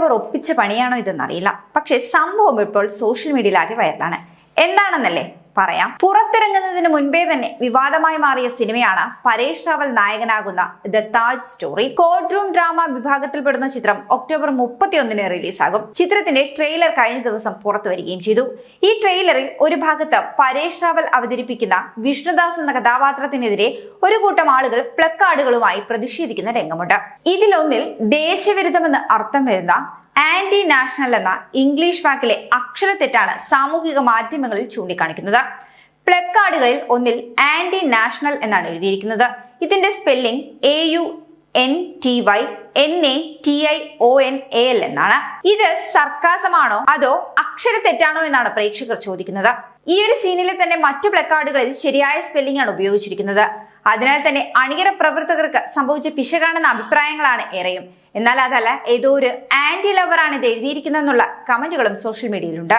Lover ഒപ്പിച്ച പണിയാണോ ഇതെന്നറിയില്ല. പക്ഷേ സംഭവം ഇപ്പോൾ സോഷ്യൽ മീഡിയയിലാകെ വൈറലാണ് എന്താണെന്നല്ലേ? പറയാം. പുറത്തിറങ്ങുന്നതിന് മുൻപേ തന്നെ വിവാദമായി മാറിയ സിനിമയാണ് പരേഷ് റാവൽ നായകനാകുന്ന the Taj story. Courtroom drama വിഭാഗത്തിൽപ്പെടുന്ന ചിത്രം ഒക്ടോബർ മുപ്പത്തിയൊന്നിന് റിലീസാകും. ചിത്രത്തിന്റെ ട്രെയിലർ കഴിഞ്ഞ ദിവസം പുറത്തു വരികയും ചെയ്തു. ഈ ട്രെയിലറിൽ ഒരു ഭാഗത്ത് പരേഷ് റാവൽ അവതരിപ്പിക്കുന്ന വിഷ്ണുദാസ് എന്ന കഥാപാത്രത്തിനെതിരെ ഒരു കൂട്ടം ആളുകൾ പ്ലക്കാർഡുകളുമായി പ്രതിഷേധിക്കുന്ന രംഗമുണ്ട്. ഇതിലൊന്നിൽ ദേശവിരുദ്ധമെന്ന് അർത്ഥം വരുന്ന ആന്റി നാഷണൽ എന്ന ഇംഗ്ലീഷ് വാക്കിലെ അക്ഷരത്തെറ്റാണ് സാമൂഹിക മാധ്യമങ്ങളിൽ ചൂണ്ടിക്കാണിക്കുന്നത്. പ്ലക്കാർഡുകളിൽ ഒന്നിൽ ആന്റി നാഷണൽ എന്നാണ് എഴുതിയിരിക്കുന്നത്. ഇതിന്റെ spelling A U N T Y N A T I O N A L എന്നാണ്. ഇത് സർക്കാസമാണോ അതോ അക്ഷരത്തെറ്റാണോ എന്നാണ് പ്രേക്ഷകർ ചോദിക്കുന്നത്. ഈ ഒരു സീനിലെ തന്നെ മറ്റു പ്ലക്കാർഡുകളിൽ ശരിയായ സ്പെല്ലിംഗ് ആണ് ഉപയോഗിച്ചിരിക്കുന്നത്. അതിനാൽ തന്നെ അണിയറ പ്രവർത്തകർക്ക് സംഭവിച്ച പിശകാണെന്ന അഭിപ്രായങ്ങളാണ് ഏറെയും. എന്നാൽ അതല്ല ഏതോ ഒരു ആന്റി ലവറാണ് ഇത് എഴുതിയിരിക്കുന്നതെന്നുള്ള കമന്റുകളും സോഷ്യൽ മീഡിയയിലുണ്ട്